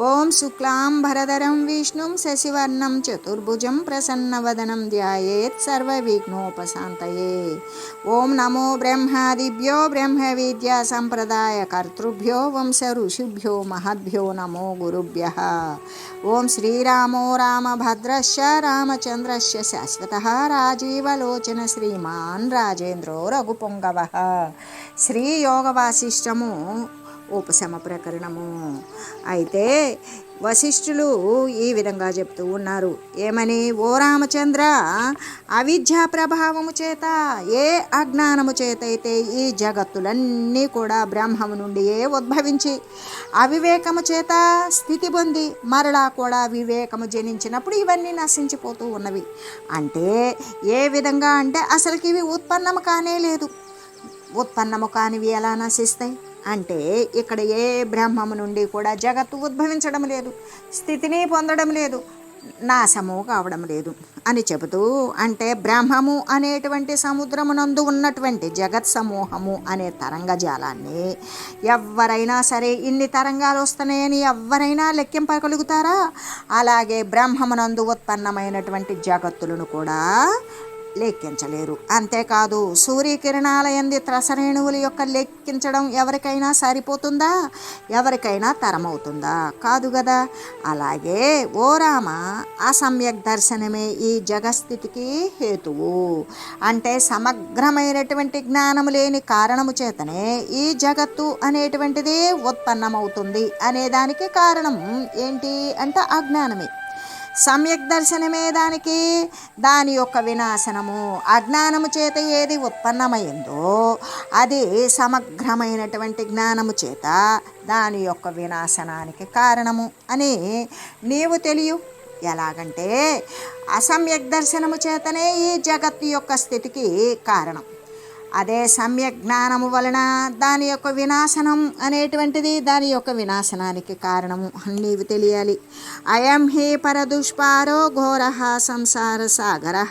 ओं शुक्लां भरधरं विष्णुं शशिवर्णं चतुर्भुजं प्रसन्नवदनं ध्यायेत् सर्वविघ्नोपशान्तये। ॐ नमो ब्रह्मादिभ्यो ब्रह्मविद्यासम्प्रदायकर्तृभ्यो वंशऋषिभ्यो महद्भ्यो नमो गुरुभ्यः। ॐ श्रीरामो रामभद्रश्च रामचन्द्रस्य शाश्वतः राजीवलोचन श्रीमान् राजेन्द्रो रघुपुङ्गवः। श्रीयोगवासिष्ठमु ఉపశమ ప్రకరణము. అయితే వశిష్ఠులు ఈ విధంగా చెప్తూ ఉన్నారు. ఏమని? ఓ రామచంద్ర అవిద్యా ప్రభావము చేత ఏ అజ్ఞానము చేత అయితే ఈ జగత్తులన్నీ కూడా బ్రహ్మము నుండియే ఉద్భవించి అవివేకము చేత స్థితి పొంది మరలా కూడా వివేకము జనించినప్పుడు ఇవన్నీ నశించిపోతూ ఉన్నవి. అంటే ఏ విధంగా అంటే అసలుకి ఇవి ఉత్పన్నము కానే లేదు. ఉత్పన్నము కానివి ఎలా నశిస్తాయి? అంటే ఇక్కడ ఏ బ్రహ్మము నుండి కూడా జగత్తు ఉద్భవించడం లేదు స్థితిని పొందడం లేదు నాశము కావడం లేదు అని చెబుతూ అంటే బ్రహ్మము అనేటువంటి సముద్రమునందు ఉన్నటువంటి జగత్ సమూహము అనే తరంగజాలాన్ని ఎవరైనా సరే ఇన్ని తరంగాలు వస్తున్నాయని ఎవరైనా లెక్కింపగలుగుతారా? అలాగే బ్రహ్మమునందు ఉత్పన్నమైనటువంటి జగత్తులను కూడా లెక్కించలేరు. అంతేకాదు సూర్యకిరణాల ఎంది త్రసరేణువుల యొక్క లెక్కించడం ఎవరికైనా సరిపోతుందా? ఎవరికైనా తరమవుతుందా? కాదు కదా అలాగే ఓ రామ అసమ్యక్ దర్శనమే ఈ జగస్థితికి హేతువు. అంటే సమగ్రమైనటువంటి జ్ఞానము లేని కారణము చేతనే ఈ జగత్తు అనేటువంటిది ఉత్పన్నమవుతుంది అనేదానికి కారణం ఏంటి అంటే అజ్ఞానమే. సమ్యక్ దర్శనమే దానికి. దాని యొక్క వినాశనము అజ్ఞానము చేత ఏది ఉత్పన్నమైందో అది సమగ్రమైనటువంటి జ్ఞానము చేత దాని యొక్క వినాశనానికి కారణము అని నీవు తెలియు. ఎలాగంటే అసమ్యక్ దర్శనము చేతనే ఈ జగత్తు యొక్క స్థితికి కారణం. అదే సమ్యక్ జ్ఞానము వలన దాని యొక్క వినాశనం అనేటువంటిది దాని యొక్క వినాశనానికి కారణము అని నీవు తెలియాలి. అయం హి పరదుష్పారో ఘోర సంసార సాగర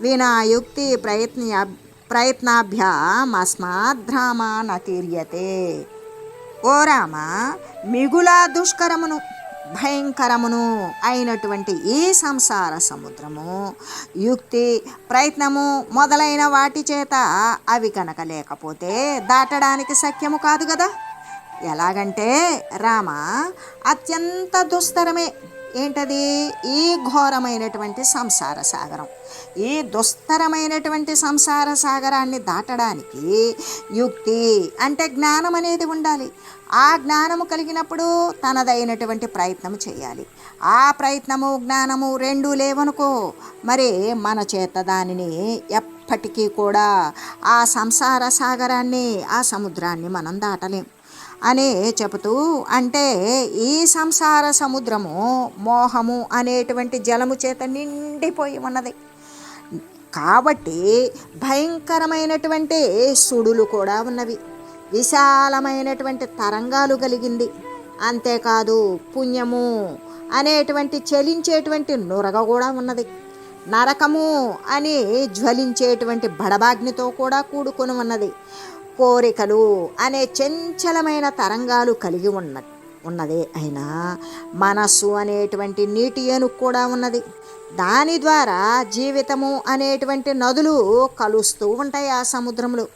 వినాయుక్తి ప్రయత్న ప్రయత్నాభ్యామస్మాద్రామా నతీర్యతే. ఓ రామ మిగుల దుష్కరమును భయంకరమును అయినటువంటి ఈ సంసార సముద్రము యుక్తి ప్రయత్నము మొదలైన వాటి చేత అవి కనుక లేకపోతే దాటడానికి సఖ్యము కాదు కదా ఎలాగంటే రామ అత్యంత దుస్తరమే ఏంటది? ఈ ఘోరమైనటువంటి సంసార సాగరం. ఈ దుస్తరమైనటువంటి సంసార సాగరాన్ని దాటడానికి యుక్తి అంటే జ్ఞానం అనేది ఉండాలి. ఆ జ్ఞానము కలిగినప్పుడు తనదైనటువంటి ప్రయత్నం చేయాలి. ఆ ప్రయత్నము జ్ఞానము రెండు లేవనుకో మరి మన చేత దానిని ఎప్పటికీ కూడా ఆ సంసార సాగరాన్ని ఆ సముద్రాన్ని మనం దాటలేం. అనే చెబుతూ అంటే ఈ సంసార సముద్రము మోహము అనేటువంటి జలము చేత నిండిపోయి ఉన్నది. కాబట్టి భయంకరమైనటువంటి సుడులు కూడా ఉన్నవి. విశాలమైనటువంటి తరంగాలు కలిగింది. అంతేకాదు పుణ్యము అనేటువంటి చలించేటువంటి నురగ కూడా ఉన్నది. నరకము అని జ్వలించేటువంటి బడబాగ్నితో కూడా కూడుకొని ఉన్నది. కోరికలు అనే చంచలమైన తరంగాలు కలిగి ఉన్న ఉన్నదే. అయినా మనస్సు అనేటువంటి నీటి ఏనుగు కూడా ఉన్నది. దాని ద్వారా జీవితము అనేటువంటి నదులు కలుస్తూ ఉంటాయి ఆ సముద్రంలో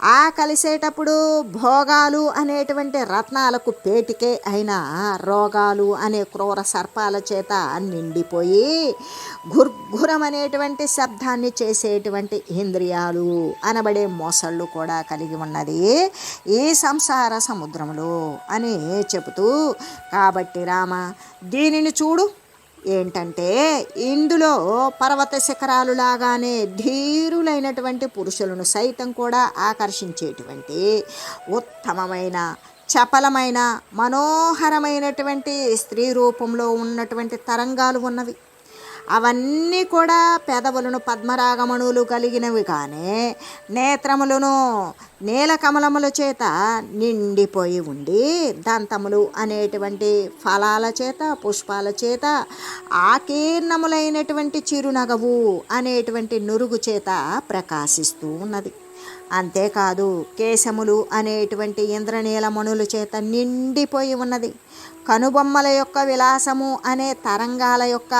ఆ కలిసేటప్పుడు భోగాలు అనేటువంటి రత్నాలకు పేటికే అయిన రోగాలు అనే క్రూర సర్పాల చేత నిండిపోయి గుర్ఘురమనేటువంటి శబ్దాన్ని చేసేటువంటి ఇంద్రియాలు అనబడే మోసళ్ళు కూడా కలిగి ఉన్నది. ఈ సంసార సముద్రంలో అని చెబుతూ కాబట్టి రామ దీనిని చూడు. ఏంటంటే ఇందులో పర్వత శిఖరాలు లాగానే ధీరులైనటువంటి పురుషులను సైతం కూడా ఆకర్షించేటువంటి ఉత్తమమైన చపలమైన మనోహరమైనటువంటి స్త్రీ రూపంలో ఉన్నటువంటి తరంగాలు ఉన్నవి. అవన్నీ కూడా పెదవులను పద్మరాగమణులు కలిగినవి కానీ నేత్రములను నీలకమలముల చేత నిండిపోయి ఉండి దంతములు అనేటువంటి ఫలాల చేత పుష్పాల చేత ఆకీర్ణములైనటువంటి చిరునగవు అనేటువంటి నురుగు చేత ప్రకాశిస్తూ ఉన్నది. అంతేకాదు కేశములు అనేటువంటి ఇంద్రనీలమణుల చేత నిండిపోయి ఉన్నది. కనుబొమ్మల యొక్క విలాసము అనే తరంగాల యొక్క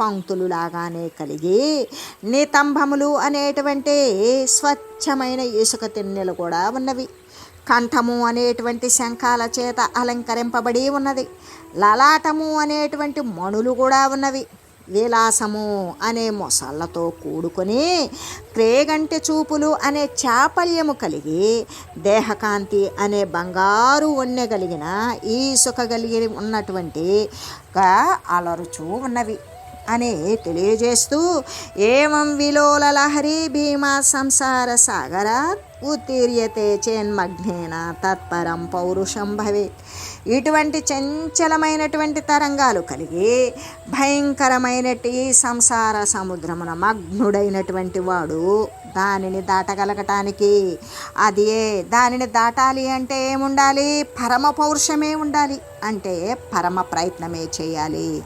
పంక్తులు లాగానే కలిగి నితంభములు అనేటువంటి స్వచ్ఛమైన ఇసుక తిన్నెలు కూడా ఉన్నవి. కంఠము అనేటువంటి శంఖాల చేత అలంకరింపబడి ఉన్నది. లలాటము అనేటువంటి మణులు కూడా ఉన్నవి. విలాసము అనే మొసళ్ళతో కూడుకొని క్రేగంటె చూపులు అనే చాపల్యము కలిగి దేహకాంతి అనే బంగారు వన్నె కలిగిన ఈసుక కలిగి ఉన్నటువంటి అలరుచూ ఉన్నవి అని తెలియజేస్తూ ఏవం విలోల లహరి భీమా సంసార సాగర ఉత్తీర్యతే చేన్మగ్నేన తత్పరం పౌరుషం భవేత్. ఇటువంటి చంచలమైనటువంటి తరంగాలు కలిగి భయంకరమైనటి సంసార సముద్రమున మగ్నుడైనటువంటి వాడు దానిని దాటగలగటానికి. అది దానిని దాటాలి అంటే ఏముండాలి? పరమ పౌరుషమే ఉండాలి అంటే పరమ ప్రయత్నమే చేయాలి.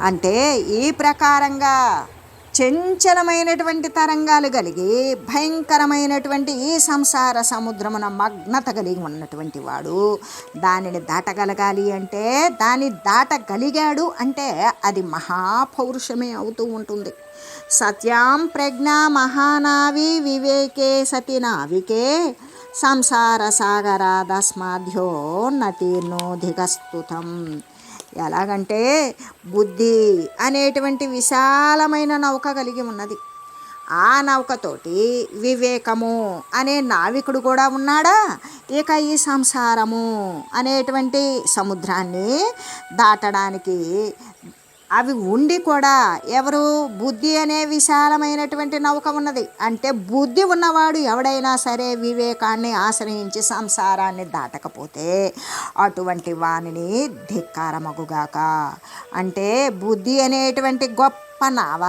అంటే ఈ ప్రకారంగా చంచలమైనటువంటి తరంగాలు కలిగి భయంకరమైనటువంటి ఈ సంసార సముద్రమున మగ్నత కలిగి ఉన్నటువంటి వాడు. దానిని దాటగలగాలి అంటే దాన్ని దాటగలిగాడు అంటే అది మహాపౌరుషమే అవుతూ ఉంటుంది. సత్యాం ప్రజ్ఞ మహానావి వివేకే సతి నావికే సంసార సాగరాదస్మాధ్యో నతీర్ణోధిగస్తుతం ఎలాగంటే బుద్ధి అనేటువంటి విశాలమైన నౌక కలిగి ఉన్నది. ఆ నౌకతోటి వివేకము అనే నావికుడు కూడా ఉన్నాడా? ఇక ఈ సంసారము అనేటువంటి సముద్రాన్ని దాటడానికి అవి ఉండి కూడా ఎవరు బుద్ధి అనే విశాలమైనటువంటి నౌక ఉన్నది. అంటే బుద్ధి ఉన్నవాడు ఎవడైనా సరే వివేకాన్ని ఆశ్రయించి సంసారాన్ని దాటకపోతే అటువంటి వానిని ధిక్కారమగుగాక. అంటే బుద్ధి అనేటువంటి గొప్ప నావ?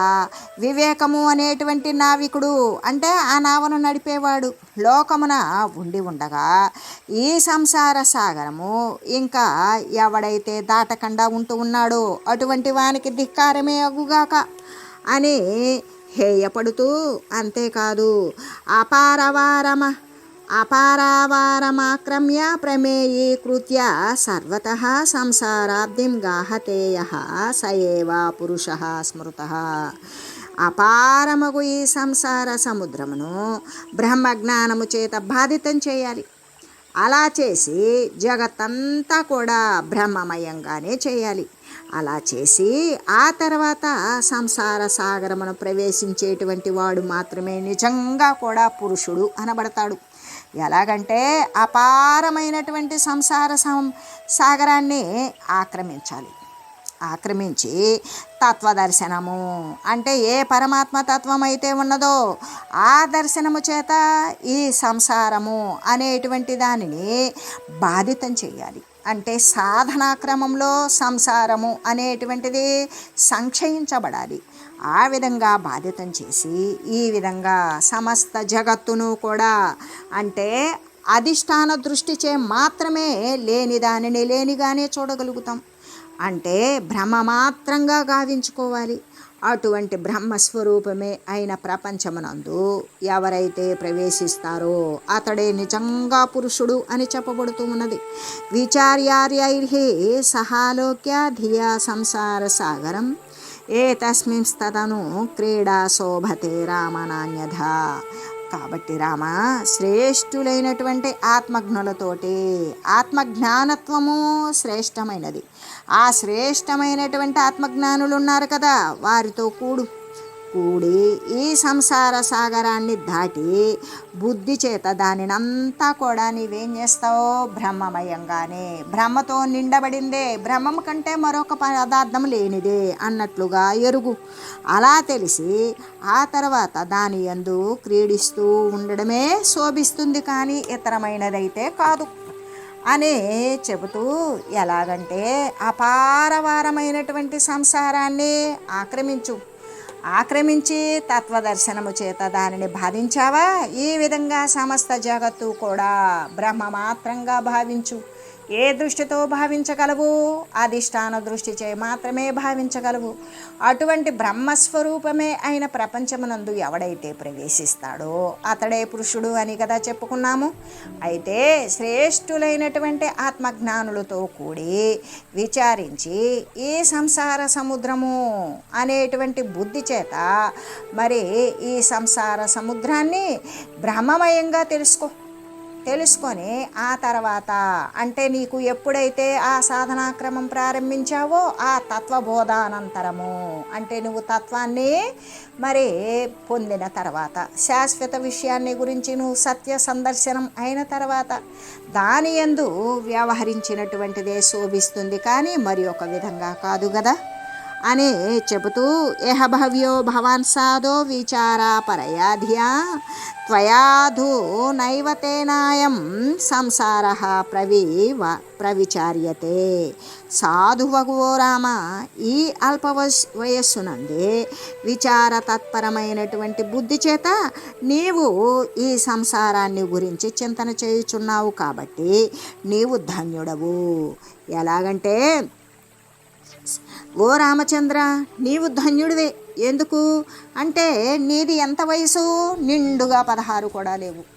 వివేకము అనేటువంటి నావికుడు అంటే ఆ నావను నడిపేవాడు. లోకమున ఉండి ఉండగా ఈ సంసార సాగరము ఇంకా ఎవడైతే దాటకుండా ఉంటూ ఉన్నాడో అటువంటి వానికి ధిక్కారమే అగుగాక అని హేయపడుతూ అంతేకాదు అపారవారమ అపారావారమాక్రమ్య ప్రమేయీకృత్య సర్వత సంసారాబ్దిం గాహతేయ స ఏవా పురుష స్మృత అపారమగు ఈ సంసార సముద్రమును బ్రహ్మజ్ఞానము చేత బాధితం చేయాలి. అలా చేసి జగత్తంతా కూడా బ్రహ్మమయంగానే చేయాలి. అలా చేసి ఆ తర్వాత సంసార సాగరమును ప్రవేశించేటువంటి వాడు మాత్రమే నిజంగా కూడా పురుషుడు అనబడతాడు. ఎలాగంటే అపారమైనటువంటి సంసార సం సాగరాన్ని ఆక్రమించాలి. ఆక్రమించి తత్వదర్శనము అంటే ఏ పరమాత్మ తత్వం అయితే ఉన్నదో ఆ దర్శనము చేత ఈ సంసారము అనేటువంటి దానిని బాధితం చేయాలి. అంటే సాధనా క్రమంలో సంసారము అనేటువంటిది సంక్షయించబడాలి. ఆ విధంగా బాధితం చేసి ఈ విధంగా సమస్త జగత్తును కూడా అంటే అధిష్టాన దృష్టిచే మాత్రమే లేని దానిని లేనిగానే చూడగలుగుతాం. అంటే భ్రమ మాత్రంగా గావించుకోవాలి. అటువంటి బ్రహ్మస్వరూపమే అయిన ప్రపంచమునందు ఎవరైతే ప్రవేశిస్తారో అతడే నిజంగా పురుషుడు అని చెప్పబడుతూ ఉన్నది. విచార్యార్యైర్హి సహాలోక్య ధియా సంసార సాగరం ఏ తస్మింస్తదను క్రీడా శోభతే రామనాణ్యధ కాబట్టి రామ శ్రేష్ఠులైనటువంటి ఆత్మజ్ఞులతోటి ఆత్మజ్ఞానత్వము శ్రేష్టమైనది. ఆ శ్రేష్టమైనటువంటి ఆత్మజ్ఞానులు ఉన్నారు కదా వారితో కూడు. కూడి ఈ సంసార సాగరాన్ని దాటి బుద్ధి చేత దానినంతా కూడా నీవేం చేస్తావు బ్రహ్మమయంగానే. బ్రహ్మతో నిండబడిందే బ్రహ్మం కంటే మరొక పదార్థం లేనిదే అన్నట్లుగా ఎరుగు. అలా తెలిసి ఆ తర్వాత దాని యందు క్రీడిస్తూ ఉండడమే శోభిస్తుంది కానీ ఇతరమైనదైతే కాదు. అని చెబుతూ ఎలాగంటే అపారవారమైనటువంటి సంసారాన్ని ఆక్రమించు. ఆక్రమించి తత్వదర్శనము చేత దానిని బాధించావా? ఈ విధంగా సమస్త జగత్తు కూడా బ్రహ్మ మాత్రంగా భావించు. ఏ దృష్టితో భావించగలవు? అధిష్టాన దృష్టి చే మాత్రమే భావించగలవు. అటువంటి బ్రహ్మస్వరూపమే అయిన ప్రపంచమునందు ఎవడైతే ప్రవేశిస్తాడో అతడే పురుషుడు అని కదా చెప్పుకున్నాము. అయితే శ్రేష్ఠులైనటువంటి ఆత్మజ్ఞానులతో కూడి విచారించి ఈ సంసార సముద్రము అనేటువంటి బుద్ధి చేత మరి ఈ సంసార సముద్రాన్ని బ్రహ్మమయంగా తెలుసుకో. తెలుసుకొని ఆ తర్వాత అంటే నీకు ఎప్పుడైతే ఆ సాధనాక్రమం ప్రారంభించావో ఆ తత్వబోధానంతరము అంటే నువ్వు తత్వాన్ని మరి పొందిన తర్వాత శాశ్వత విషయాన్ని గురించి నువ్వు సత్య సందర్శనం అయిన తర్వాత దాని ఎందు వ్యవహరించినటువంటిదే శోభిస్తుంది. కానీ మరి ఒక విధంగా కాదు కదా. అని చెబుతూ ఏహ భవ్యో భవాన్ సాధో విచారా పరయాధ్యా త్వయాధూ నైవతేనాయం సంసార ప్రవీవ ప్రవిచార్యతే. సాధువగువో రామ ఈ అల్ప వయస్- వయస్సునందే విచార తత్పరమైనటువంటి బుద్ధి చేత నీవు ఈ సంసారాన్ని గురించి చింతన చేయుచున్నావు కాబట్టి నీవు ధన్యుడవు. ఎలాగంటే ఓ రామచంద్ర నీవు ధన్యుడివే. ఎందుకు? అంటే నీది ఎంత వయసు? నిండుగా పదహారు కూడా లేవు.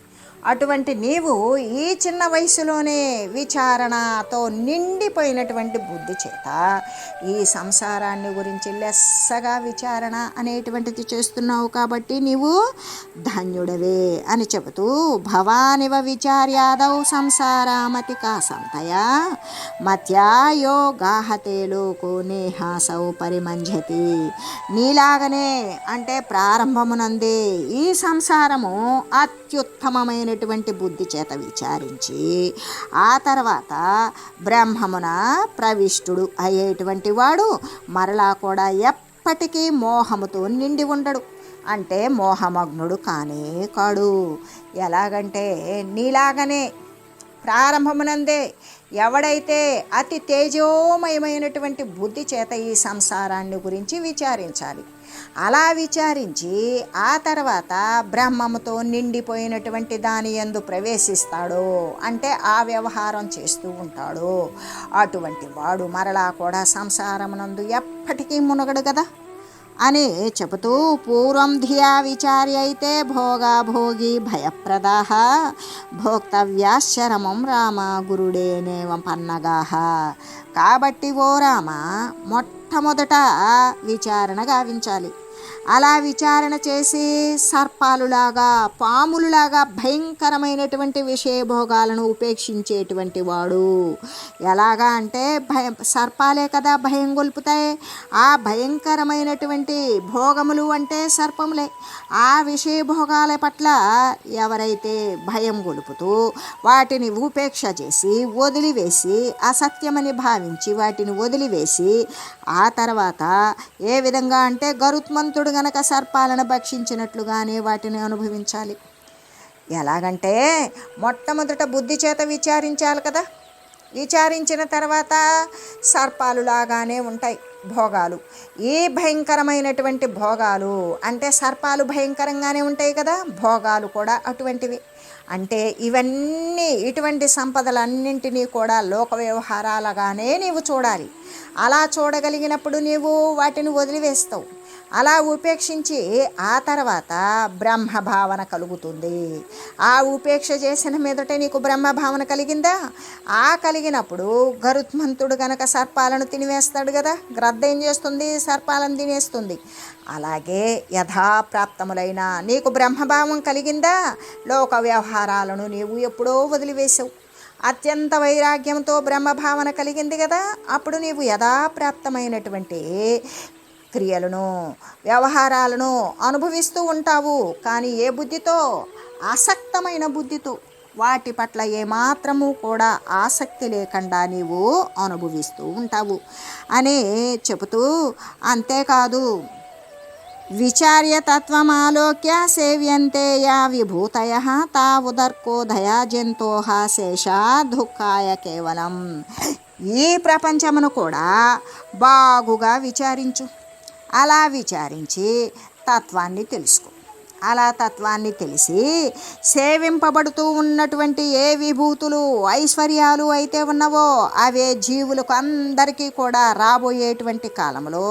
అటువంటి నీవు ఈ చిన్న వయసులోనే విచారణతో నిండిపోయినటువంటి బుద్ధి చేత ఈ సంసారాన్ని గురించి లెస్సగా విచారణ అనేటువంటిది చేస్తున్నావు కాబట్టి నీవు ధన్యుడవే అని చెబుతూ భవానివ విచార్యాదౌ సంసారామతి కాసంతయా మత్యాయో గాహతే లోకో నేహాసౌ పరిమంజతి. నీలాగనే అంటే ప్రారంభమునందే ఈ సంసారము అత్యుత్తమమైన అనేటువంటి బుద్ధి చేత విచారించి ఆ తర్వాత బ్రహ్మమున ప్రవిష్టుడు అయ్యేటువంటి వాడు మరలా కూడా ఎప్పటికీ మోహముతో నిండి ఉండడు. అంటే మోహమగ్నుడు కానే కాడు. ఎలాగంటే నీలాగనే ప్రారంభమునందే ఎవడైతే అతి తేజోమయమైనటువంటి బుద్ధి చేత ఈ సంసారాన్ని గురించి విచారించాలి. అలా విచారించి ఆ తర్వాత బ్రహ్మముతో నిండిపోయినటువంటి దాని ఎందు ప్రవేశిస్తాడో. అంటే ఆ వ్యవహారం చేస్తూ ఉంటాడో. అటువంటి వాడు మరలా కూడా సంసారమునందు ఎప్పటికీ మునగడు కదా అని చెబుతూ పూర్వం ధియా విచారి అయితే భోగా భోగి భోక్తవ్యాశ్చరమం రామ గురుడేనేవం పన్నగాహ. కాబట్టి ఓ రామ మొట్టమొదట విచారణ గావించాలి. అలా విచారణ చేసి సర్పాలులాగా పాములులాగా భయంకరమైనటువంటి విషయభోగాలను ఉపేక్షించేటువంటి వాడు. ఎలాగా అంటే భయం సర్పాలే కదా భయం గొల్పుతాయి. ఆ భయంకరమైనటువంటి భోగములు అంటే సర్పములే. ఆ విషయభోగాల పట్ల ఎవరైతే భయం గొలుపుతూ వాటిని ఉపేక్ష చేసి వదిలివేసి అసత్యమని భావించి వాటిని వదిలివేసి ఆ తర్వాత ఏ విధంగా అంటే గరుత్మంతుడు గనక సర్పాలను భక్షించినట్లుగానే వాటిని అనుభవించాలి. ఎలాగంటే మొట్టమొదట బుద్ధి చేత విచారించాలి కదా. విచారించిన తర్వాత సర్పాలు లాగానే ఉంటాయి భోగాలు. ఈ భయంకరమైనటువంటి భోగాలు అంటే సర్పాలు భయంకరంగానే ఉంటాయి కదా భోగాలు కూడా అటువంటివి. అంటే ఇవన్నీ ఇటువంటి సంపదలన్నింటినీ కూడా లోక వ్యవహారాలుగానే నీవు చూడాలి. అలా చూడగలిగినప్పుడు నీవు వాటిని వదిలివేస్తావు. అలా ఉపేక్షించి ఆ తర్వాత బ్రహ్మ భావన కలుగుతుంది. ఆ ఉపేక్ష చేసిన మీదటే నీకు బ్రహ్మ భావన కలిగిందా? ఆ కలిగినప్పుడు గరుత్మంతుడు గనక సర్పాలను తినివేస్తాడు కదా గ్రద్ద ఏం చేస్తుంది? సర్పాలను తినేస్తుంది. అలాగే యథాప్రాప్తములైన నీకు బ్రహ్మభావం కలిగిందా? లోక వ్యవహారాలను నీవు ఎప్పుడో వదిలివేశావు. అత్యంత వైరాగ్యంతో బ్రహ్మభావన కలిగింది కదా అప్పుడు నీవు యథాప్రాప్తమైనటువంటి క్రియలను వ్యవహారాలను అనుభవిస్తూ ఉంటావు. కానీ ఏ బుద్ధితో? ఆసక్తమైన బుద్ధితో. వాటి పట్ల ఏమాత్రము కూడా ఆసక్తి లేకుండా నీవు అనుభవిస్తూ ఉంటావు. అని చెబుతూ అంతేకాదు విచార్య ఆలోక్య సేవ్యంతే యా విభూతయ తా ఉదర్కోదయా జంతో శేషా దుఃఖాయ కేవలం. ఈ ప్రపంచమును కూడా బాగుగా విచారించు. అలా విచారించి తత్వాన్ని తెలుసుకో. అలా తత్వాన్ని తెలిసి సేవింపబడుతూ ఉన్నటువంటి ఏ విభూతులు ఐశ్వర్యాలు అయితే ఉన్నవో అవే జీవులకు అందరికీ కూడా రాబోయేటువంటి కాలంలో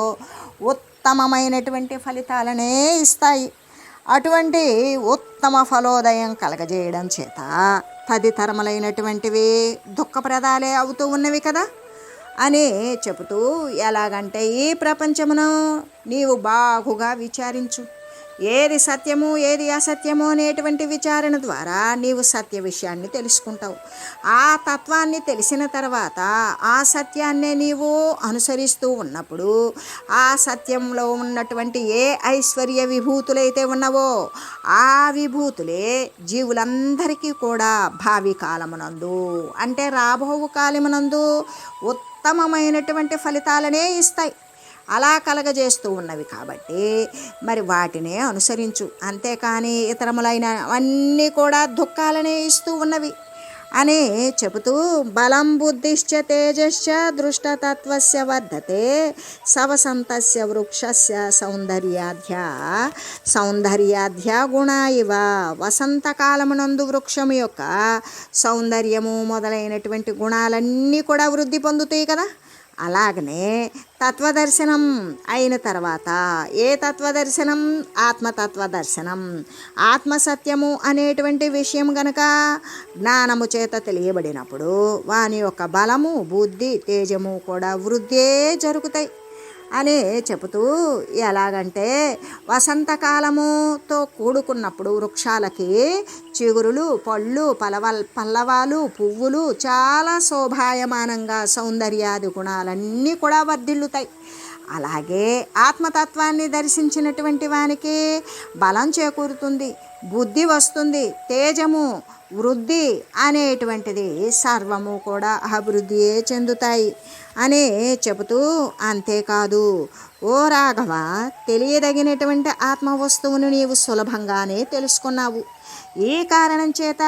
ఉత్తమమైనటువంటి ఫలితాలనే ఇస్తాయి. అటువంటి ఉత్తమ ఫలోదయం కలగజేయడం చేత తదితరములైనటువంటివి దుఃఖప్రదాలే అవుతూ ఉన్నవి కదా. అని చెబుతూ ఎలాగంటే ఈ ప్రపంచమును నీవు బాగుగా విచారించు. ఏది సత్యము ఏది అసత్యము అనేటువంటి విచారణ ద్వారా నీవు సత్య విషయాన్ని తెలుసుకుంటావు. ఆ తత్వాన్ని తెలిసిన తర్వాత ఆ సత్యాన్నే నీవు అనుసరిస్తూ ఉన్నప్పుడు ఆ సత్యంలో ఉన్నటువంటి ఏ ఐశ్వర్య విభూతులైతే ఉన్నవో ఆ విభూతులే జీవులందరికీ కూడా భావి కాలమునందు అంటే రాబోవు కాలమునందు ఉత్తమమైనటువంటి ఫలితాలనే ఇస్తాయి. అలా కలగజేస్తూ ఉన్నవి కాబట్టి మరి వాటినే అనుసరించు. అంతేకాని ఇతరములైన అన్నీ కూడా దుఃఖాలనే ఇస్తూ ఉన్నవి. అని చెబుతూ బలం బుద్ధిశ్చ తేజశ్చ దృష్టతత్వస్య వర్ధతే సవసంతస్య వృక్షస్య సౌందర్యాధ్య సౌందర్యాధ్య గుణ ఇవ. వసంతకాలమునందు వృక్షము యొక్క సౌందర్యము మొదలైనటువంటి గుణాలన్నీ కూడా వృద్ధి పొందుతాయి కదా. అలాగనే తత్వదర్శనం అయిన తర్వాత ఏ తత్వదర్శనం? ఆత్మతత్వ దర్శనం ఆత్మసత్యము అనేటువంటి విషయం గనక జ్ఞానము చేత తెలియబడినప్పుడు వాని యొక్క బలము బుద్ధి తేజము కూడా వృద్ధే జరుగుతాయి. అని చెబుతూ ఎలాగంటే వసంతకాలముతో కూడుకున్నప్పుడు వృక్షాలకి చిగురులు పళ్ళు పలవల్ పల్లవాలు పువ్వులు చాలా శోభాయమానంగా సౌందర్యాది గుణాలన్నీ కూడా వర్ధిల్లుతాయి. అలాగే ఆత్మతత్వాన్ని దర్శించినటువంటి వానికి బలం చేకూరుతుంది బుద్ధి వస్తుంది తేజము వృద్ధి అనేటువంటిది సర్వము కూడా అభివృద్ధియే చెందుతాయి అని చెబుతూ అంతేకాదు. ఓ రాఘవ తెలియదగినటువంటి ఆత్మ వస్తువును నీవు సులభంగానే తెలుసుకున్నావు. ఈ కారణం చేత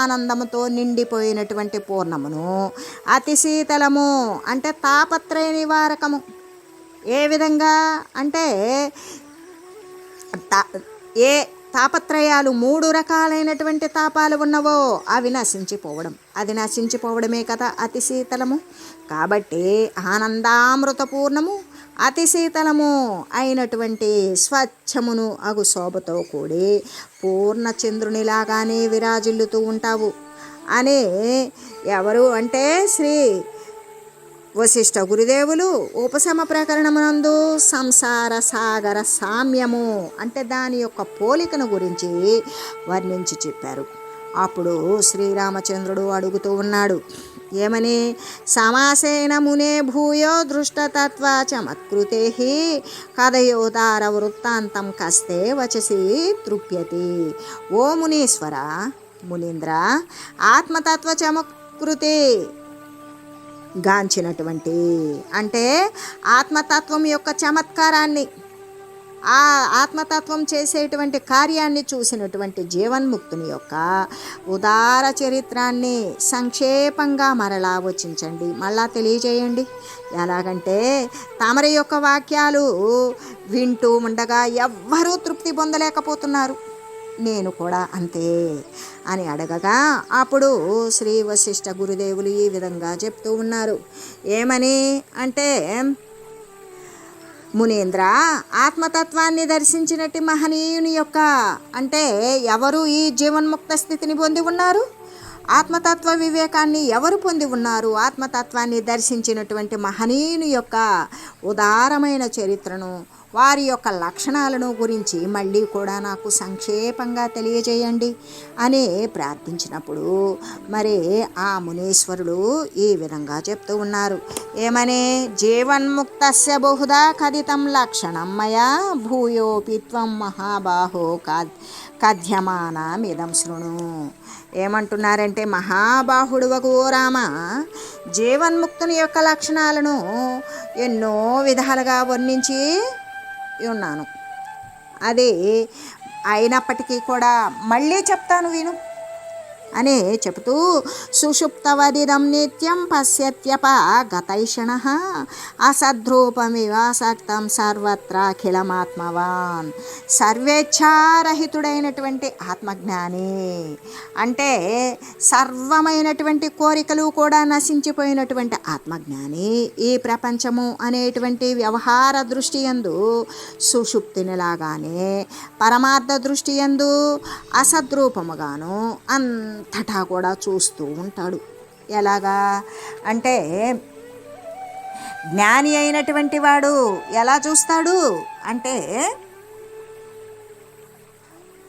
ఆనందముతో నిండిపోయినటువంటి పూర్ణమును అతి శీతలము అంటే తాపత్రయ నివారకము. ఏ విధంగా అంటే తా ఏ తాపత్రయాలు మూడు రకాలైనటువంటి తాపాలు ఉన్నవో అవి నశించిపోవడం. అది నశించిపోవడమే కదా అతి శీతలము. కాబట్టి ఆనందామృతపూర్ణము అతి శీతలము అయినటువంటి స్వచ్ఛమును అగు శోభతో కూడి పూర్ణచంద్రునిలాగానే విరాజిల్లుతూ ఉంటావు. అని ఎవరు అంటే శ్రీ వశిష్ఠ గురుదేవులు ఉపశమ ప్రకరణమునందు సంసార సాగర సామ్యము అంటే దాని యొక్క పోలికను గురించి వర్ణించి చెప్పారు. అప్పుడు శ్రీరామచంద్రుడు అడుగుతూ ఉన్నాడు ఏమని? సమాసేన మునే భూయో దృష్టతత్వ చమత్కృతే కథయోదార వృత్తాంతం కస్తే వచసి తృప్యతి. ఓ మునీశ్వర మునీంద్ర ఆత్మతత్వ చమత్కృతి గాంచినటువంటి. అంటే ఆత్మతత్వం యొక్క చమత్కారాన్ని ఆ ఆత్మతత్వం చేసేటువంటి కార్యాన్ని చూసినటువంటి జీవన్ముక్తుని యొక్క ఉదార చరిత్రాన్ని సంక్షేపంగా మరలా వచించండి. మళ్ళా తెలియజేయండి. ఎలాగంటే తమరి యొక్క వాక్యాలు వింటూ ఉండగా ఎవ్వరూ తృప్తి పొందలేకపోతున్నారు. నేను కూడా అంతే అని అడగగా అప్పుడు శ్రీ వశిష్ఠ గురుదేవులు ఈ విధంగా చెప్తూ ఉన్నారు. ఏమని అంటే మునీంద్ర ఆత్మతత్వాన్ని దర్శించినట్టు మహనీయుని యొక్క అంటే ఎవరు ఈ జీవన్ముక్త స్థితిని పొంది ఉన్నారు? ఆత్మతత్వ వివేకాన్ని ఎవరు పొంది ఉన్నారు? ఆత్మతత్వాన్ని దర్శించినటువంటి మహనీయుని యొక్క ఉదారమైన చరిత్రను వారి యొక్క లక్షణాలను గురించి మళ్ళీ కూడా నాకు సంక్షేపంగా తెలియజేయండి అని ప్రార్థించినప్పుడు మరి ఆ మునీశ్వరుడు ఈ విధంగా చెప్తూ ఉన్నారు. ఏమని? జీవన్ముక్తస్య బహుదా కథితం లక్షణం మయా భూయోపి త్వం మహాబాహో కద్ కథ్యమానమిదం శృణు. ఏమంటున్నారంటే మహాబాహుడువకు ఓ రామ జీవన్ముక్తుని యొక్క లక్షణాలను ఎన్నో విధాలుగా వర్ణించి ఉన్నాను. అది అయినప్పటికీ కూడా మళ్ళీ చెప్తాను విను. అనే చెబుతూ సుషుప్తవదిదం నిత్యం పశ్యత్యప గతైషణ అసద్రూపమివాసక్తం సర్వత్రాఖిలమాత్మవాన్. సర్వేచ్ఛారహితుడైనటువంటి ఆత్మజ్ఞాని. అంటే సర్వమైనటువంటి కోరికలు కూడా నశించిపోయినటువంటి ఆత్మజ్ఞాని ఈ ప్రపంచము అనేటువంటి వ్యవహార దృష్టి ఎందు సుషుప్తినిలాగానే పరమార్థ దృష్టి ఎందు అసద్రూపముగాను అంతటా కూడా చూస్తూ ఉంటాడు. ఎలాగా? అంటే జ్ఞాని అయినటువంటి వాడు ఎలా చూస్తాడు? అంటే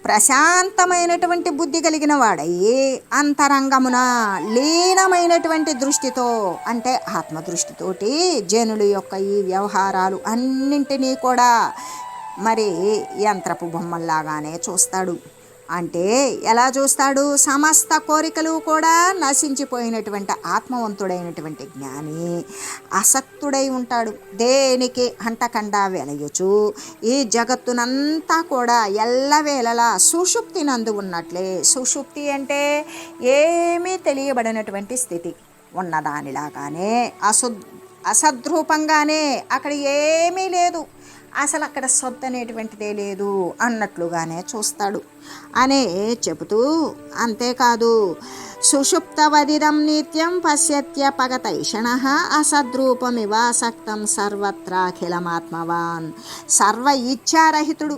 ప్రశాంతమైనటువంటి బుద్ధి కలిగిన వాడయ్యి అంతరంగమున లీనమైనటువంటి దృష్టితో అంటే ఆత్మదృష్టితోటి జనుల యొక్క ఈ వ్యవహారాలు అన్నింటినీ కూడా మరి యంత్రపు బొమ్మల్లాగానే చూస్తాడు. అంటే ఎలా చూస్తాడు? సమస్త కోరికలు కూడా నశించిపోయినటువంటి ఆత్మవంతుడైనటువంటి జ్ఞాని అసక్తుడై ఉంటాడు. దేనికి? అంటకండా వెలయచు. ఈ జగత్తునంతా కూడా ఎల్లవేళలా సుషుప్తి నందు ఉన్నట్లే. సుషుప్తి అంటే ఏమీ తెలియబడినటువంటి స్థితి. ఉన్నదానిలాగానే అసు అసద్రూపంగానే అక్కడ ఏమీ లేదు. అసలు అక్కడ సొత్తు అనేటువంటిదే లేదు అన్నట్లుగానే చూస్తాడు. అనే చెబుతూ అంతేకాదు సుషుప్తవదిదం నిత్యం పశ్యత్య పగతైషణ అసద్రూపమివాసక్తం సర్వత్రాఖిలమాత్మవాన్. సర్వ ఇచ్ఛారహితుడు.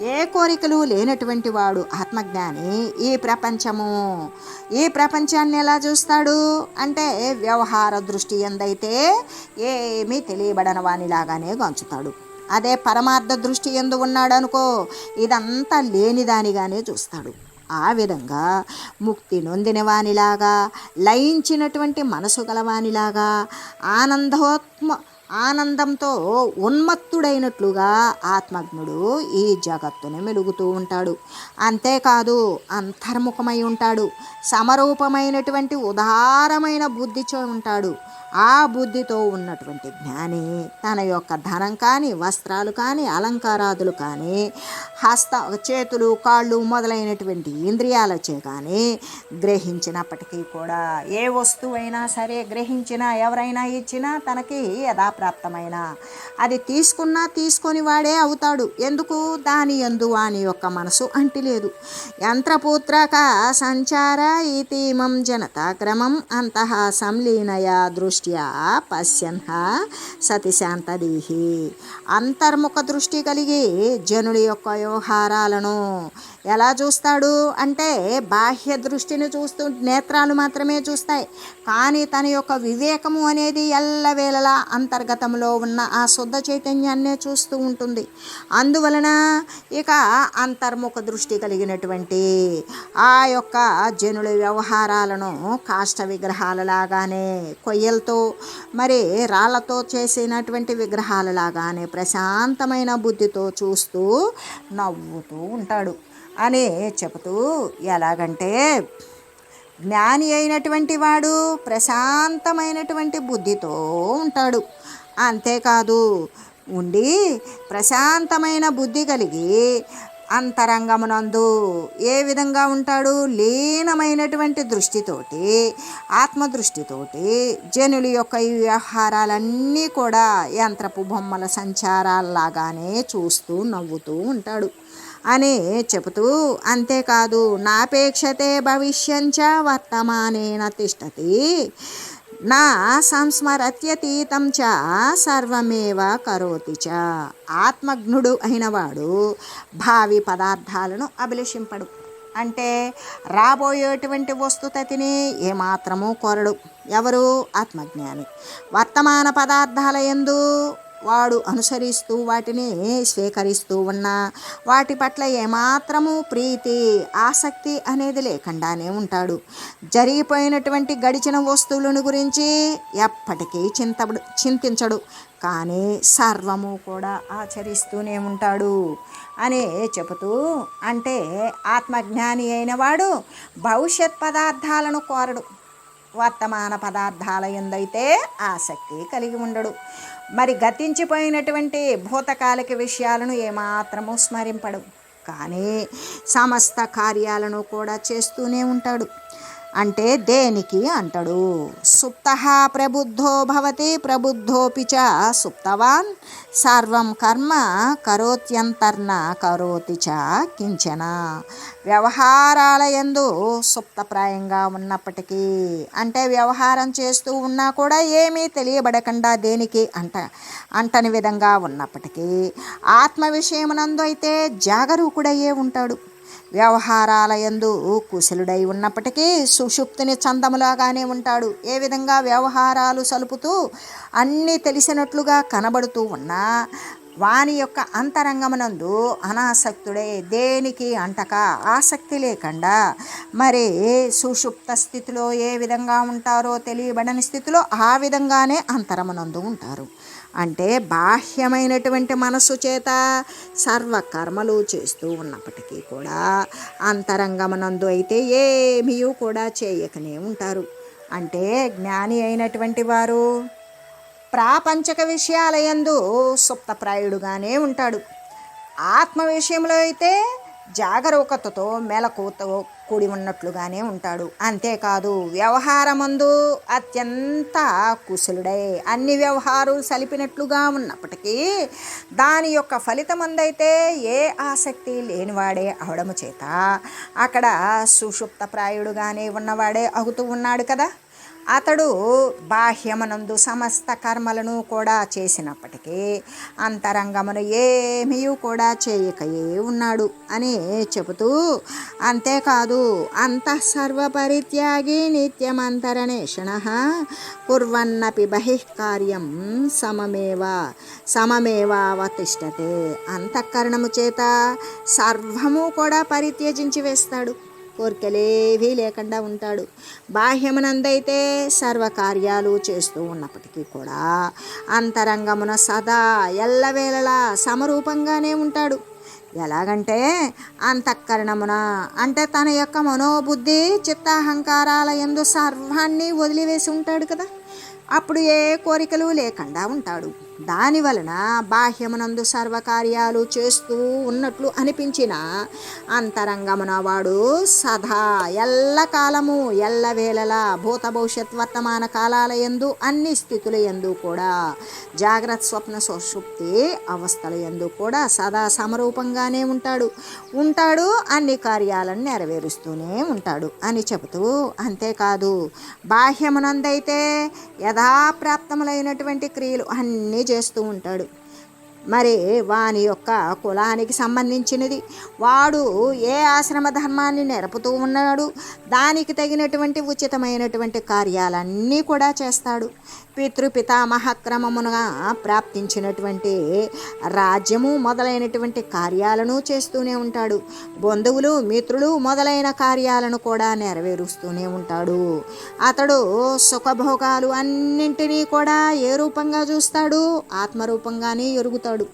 ఏ కోరికలు లేనటువంటి వాడు ఆత్మజ్ఞాని ఈ ప్రపంచము. ఈ ప్రపంచాన్ని ఎలా చూస్తాడు? అంటే వ్యవహార దృష్టి ఎందైతే ఏమీ తెలియబడని వానిలాగానే గంచుతాడు. అదే పరమార్థ దృష్టి ఎందు ఉన్నాడు అనుకో ఇదంతా లేనిదానిగానే చూస్తాడు. ఆ విధంగా ముక్తి నొందిన వానిలాగా లయించినటువంటి మనసు గలవానిలాగా ఆనందోత్మ ఆనందంతో ఉన్మత్తుడైనట్లుగా ఆత్మజ్ఞుడు ఈ జగత్తుని మెలుగుతూ ఉంటాడు. అంతేకాదు అంతర్ముఖమై ఉంటాడు. సమరూపమైనటువంటి ఉదారమైన బుద్ధితో ఉంటాడు. ఆ బుద్ధితో ఉన్నటువంటి జ్ఞాని తన యొక్క ధనం కానీ వస్త్రాలు కానీ అలంకారాదులు కానీ హస్త చేతులు కాళ్ళు మొదలైనటువంటి ఇంద్రియాలచే కానీ గ్రహించినప్పటికీ కూడా ఏ వస్తువైనా సరే గ్రహించినా ఎవరైనా ఇచ్చినా తనకి యథాప్రాప్తమైన. అది తీసుకున్నా తీసుకొని వాడే అవుతాడు. ఎందుకు? దాని ఎందు వాని యొక్క మనసు అంటిలేదు. యంత్రపుత్రక సంచార ఇతీమం జనతాక్రమం అంతః సంలీనయ దృష్ట్యా పశ్యన్హ సతిశాంతదేహి అంతర్ముఖ దృష్టి కలిగి జనుడి యొక్క వ్యవహారాలను ఎలా చూస్తాడు అంటే బాహ్య దృష్టిని చూస్తూ నేత్రాలు మాత్రమే చూస్తాయి. కానీ తన యొక్క వివేకము అనేది ఎల్లవేళలా అంతర్గతంలో ఉన్న ఆ శుద్ధ చైతన్యాన్నే చూస్తూ ఉంటుంది. అందువలన ఇక అంతర్ముఖ దృష్టి కలిగినటువంటి ఆ యొక్క జనుల వ్యవహారాలను కాష్ట విగ్రహాలలాగానే కొయ్యలతో మరి రాళ్ళతో చేసినటువంటి విగ్రహాలలాగానే ప్రశాంతమైన బుద్ధితో చూస్తూ నవ్వుతూ ఉంటాడు. అని చెబుతూ ఎలాగంటే జ్ఞాని అయినటువంటి వాడు ప్రశాంతమైనటువంటి బుద్ధితో ఉంటాడు. అంతేకాదు ఉండి ప్రశాంతమైన బుద్ధి కలిగి అంతరంగమునందు ఏ విధంగా ఉంటాడు? లీనమైనటువంటి దృష్టితోటి ఆత్మదృష్టితోటి జనుల యొక్క ఈ వ్యవహారాలన్నీ కూడా యంత్రపు బొమ్మల సంచారాల్లాగానే చూస్తూ నవ్వుతూ ఉంటాడు. అని చెబుతూ అంతేకాదు నాపేక్షతే భవిష్యంచ వర్తమానేన తిష్టతి నా సంస్మరత్యతీతం చ సర్వమేవ కరోతి చ. ఆత్మజ్ఞుడు అయినవాడు భావి పదార్థాలను అభిలషింపడు. అంటే రాబోయేటువంటి వస్తుతతిని ఏమాత్రము కోరడు. ఎవరు? ఆత్మజ్ఞాని. వర్తమాన పదార్థాల ఎందు వాడు అనుసరిస్తూ వాటిని స్వీకరిస్తూ ఉన్నా వాటి పట్ల ఏమాత్రము ప్రీతి ఆసక్తి అనేది లేకుండానే ఉంటాడు. జరిగిపోయినటువంటి గడిచిన వస్తువులను గురించి ఎప్పటికీ చింతడు చింతించడు. కానీ సర్వము కూడా ఆచరిస్తూనే ఉంటాడు అని చెబుతూ అంటే ఆత్మజ్ఞాని అయిన వాడు భవిష్యత్ పదార్థాలను కోరడు. వర్తమాన పదార్థాల ఎందైతే ఆసక్తి కలిగి ఉండడు. మరి గతించిపోయినటువంటి భూతకాలిక విషయాలను ఏమాత్రము స్మరింపడు. కానీ సమస్త కార్యాలను కూడా చేస్తూనే ఉంటాడు. అంటే దేనికి అంటాడు? సుప్త ప్రబుద్ధో భవతి ప్రబుద్ధోపిచ సుప్తవాన్. సర్వం కర్మ కరోత్యంతర్న కరోతి చ కించన. వ్యవహారాల యందు సుప్తప్రాయంగా ఉన్నప్పటికీ అంటే వ్యవహారం చేస్తూ ఉన్నా కూడా ఏమీ తెలియబడకుండా దేనికి అంట అంటని విధంగా ఉన్నప్పటికీ ఆత్మ విషయమునందు అయితే జాగరూకుడయ్యే ఉంటాడు. వ్యవహారాల యందు కుశలుడై ఉన్నప్పటికీ సుషుప్తిని చందములాగానే ఉంటాడు. ఏ విధంగా వ్యవహారాలు సలుపుతూ అన్నీ తెలిసినట్లుగా కనబడుతూ ఉన్నా వాని యొక్క అంతరంగమునందు అనాసక్తుడే దేనికి అంటక ఆసక్తి లేకుండా మరి సుషుప్త స్థితిలో ఏ విధంగా ఉంటారో తెలియబడని స్థితిలో ఆ విధంగానే అంతరమునందు ఉంటారు. అంటే బాహ్యమైనటువంటి మనస్సు చేత సర్వకర్మలు చేస్తూ ఉన్నప్పటికీ కూడా అంతరంగమనందు అయితే ఏమీ కూడా చేయకనే ఉంటారు. అంటే జ్ఞాని అయినటువంటి వారు ప్రాపంచక విషయాలయందు సుప్తప్రాయుడుగానే ఉంటాడు. ఆత్మ విషయంలో అయితే జాగరూకతతో మెలకుతో కూడి ఉన్నట్లుగానే ఉంటాడు. అంతేకాదు వ్యవహారమందు అత్యంత కుశలుడై. అన్ని వ్యవహారాలు సలిపినట్లుగా ఉన్నప్పటికీ దాని యొక్క ఫలితమందైతే ఏ ఆసక్తి లేనివాడే అవడము చేత. అక్కడ సుషుప్త ప్రాయుడుగానే ఉన్నవాడే అగుతూ ఉన్నాడు కదా. అతడు బాహ్యమనందు సమస్త కర్మలను కూడా చేసినప్పటికీ అంతరంగమును ఏమీ కూడా చేయకయే ఉన్నాడు అని చెబుతూ అంతేకాదు అంతఃసర్వపరిత్యాగి నిత్యమంతరణేషణ కుర్వన్నపి బహిష్కార్యం సమమేవ సమమేవావతిష్టతే అంతఃకరణము చేత సర్వము కూడా పరిత్యజించి వేస్తాడు. కోరికలేవీ లేకుండా ఉంటాడు. బాహ్యమునందైతే సర్వకార్యాలు చేస్తూ ఉన్నప్పటికీ కూడా అంతరంగమున సదా ఎల్లవేళలా సమరూపంగానే ఉంటాడు. ఎలాగంటే అంతఃకరణమున అంటే తన యొక్క మనోబుద్ధి చిత్తాహంకారాల ఎందు సర్వాన్ని వదిలివేసి ఉంటాడు కదా. అప్పుడు ఏ కోరికలు లేకుండా ఉంటాడు. దాని వలన బాహ్యమునందు సర్వకార్యాలు చేస్తూ ఉన్నట్లు అనిపించిన అంతరంగమున వాడు సదా ఎల్లకాలము ఎల్లవేళలా భూత భవిష్యత్ వర్తమాన కాలాల ఎందు అన్ని స్థితుల ఎందు కూడా జాగ్రత్త స్వప్న సుషుప్తి అవస్థల ఎందు కూడా సదా సమరూపంగానే ఉంటాడు. ఉంటాడు అన్ని కార్యాలను నెరవేరుస్తూనే ఉంటాడు అని చెబుతూ అంతేకాదు బాహ్యమునందైతే యథాప్రాప్తములైనటువంటి క్రియలు అన్నీ చేస్తూ ఉంటాడు. మరి వాని యొక్క కులానికి సంబంధించినది. వాడు ఏ ఆశ్రమ ధర్మాన్ని నెరపుతూ ఉన్నాడు దానికి తగినటువంటి ఉచితమైనటువంటి కార్యాలన్నీ కూడా చేస్తాడు. పితృపితామహక్రమముగా ప్రాప్తించినటువంటి రాజ్యము మొదలైనటువంటి కార్యాలను చేస్తూనే ఉంటాడు. బంధువులు మిత్రులు మొదలైన కార్యాలను కూడా నెరవేరుస్తూనే ఉంటాడు. అతడు సుఖభోగాలు అన్నింటినీ కూడా ఏ రూపంగా చూస్తాడు? ఆత్మరూపంగానే ఎరుగుతాడు.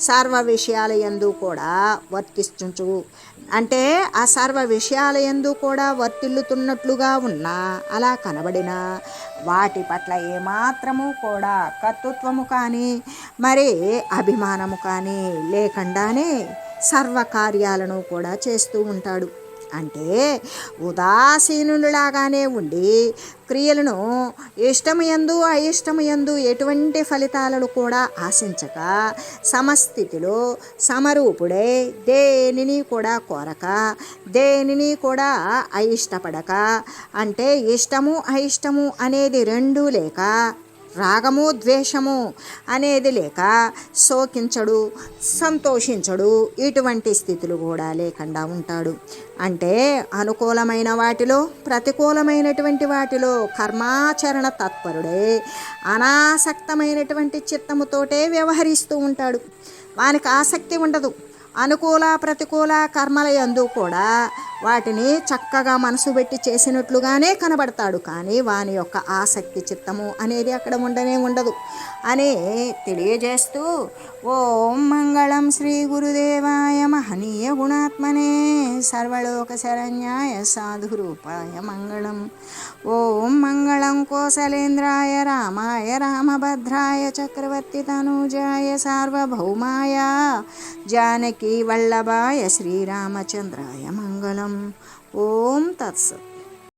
సర్వ విషయాల ఎందు కూడా వర్తిస్తుంచు. అంటే ఆ సర్వ విషయాల యందు కూడా వర్తిల్లుతున్నట్లుగా ఉన్నా అలా కనబడిన వాటి పట్ల ఏమాత్రము కూడా కర్తృత్వము కానీ మరి అభిమానము కానీ లేకుండానే సర్వకార్యాలను కూడా చేస్తూ ఉంటాడు. అంటే ఉదాసీనులాగానే ఉండి క్రియలను ఇష్టమయందు అయిష్టమయందు ఎటువంటి ఫలితాలను కూడా ఆశించక సమస్థితిలో సమరూపుడే దేనిని కూడా కోరక దేనిని కూడా అయిష్టపడక అంటే ఇష్టము అయిష్టము అనేది రెండూ లేక రాగము ద్వేషము అనేది లేక శోకించడు సంతోషించడు ఇటువంటి స్థితులు కూడా లేకుండా ఉంటాడు. అంటే అనుకూలమైన వాటిలో ప్రతికూలమైనటువంటి వాటిలో కర్మాచరణ తత్పరుడే అనాసక్తమైనటువంటి చిత్తముతోటే వ్యవహరిస్తూ ఉంటాడు. వానికి ఆసక్తి ఉండదు. అనుకూల ప్రతికూల కర్మల యందు కూడా వాటిని చక్కగా మనసు పెట్టి చేసినట్లుగానే కనబడతాడు. కానీ వాని యొక్క ఆసక్తి చిత్తము అనేది అక్కడ ఉండనే ఉండదు. అని తెలియజేస్తూ ఓం మంగళం శ్రీ గురుదేవాయ మహనీయ గుణాత్మనే సర్వలోక శరణ్యాయ సాధురూపాయ మంగళం. ఓం మంగళం కోసలేంద్రాయ రామాయ రామభద్రాయ చక్రవర్తి తనూజాయ సార్వభౌమాయ జానకి వల్లభాయ శ్రీరామచంద్రాయ మంగళం. ఓం తత్సత్.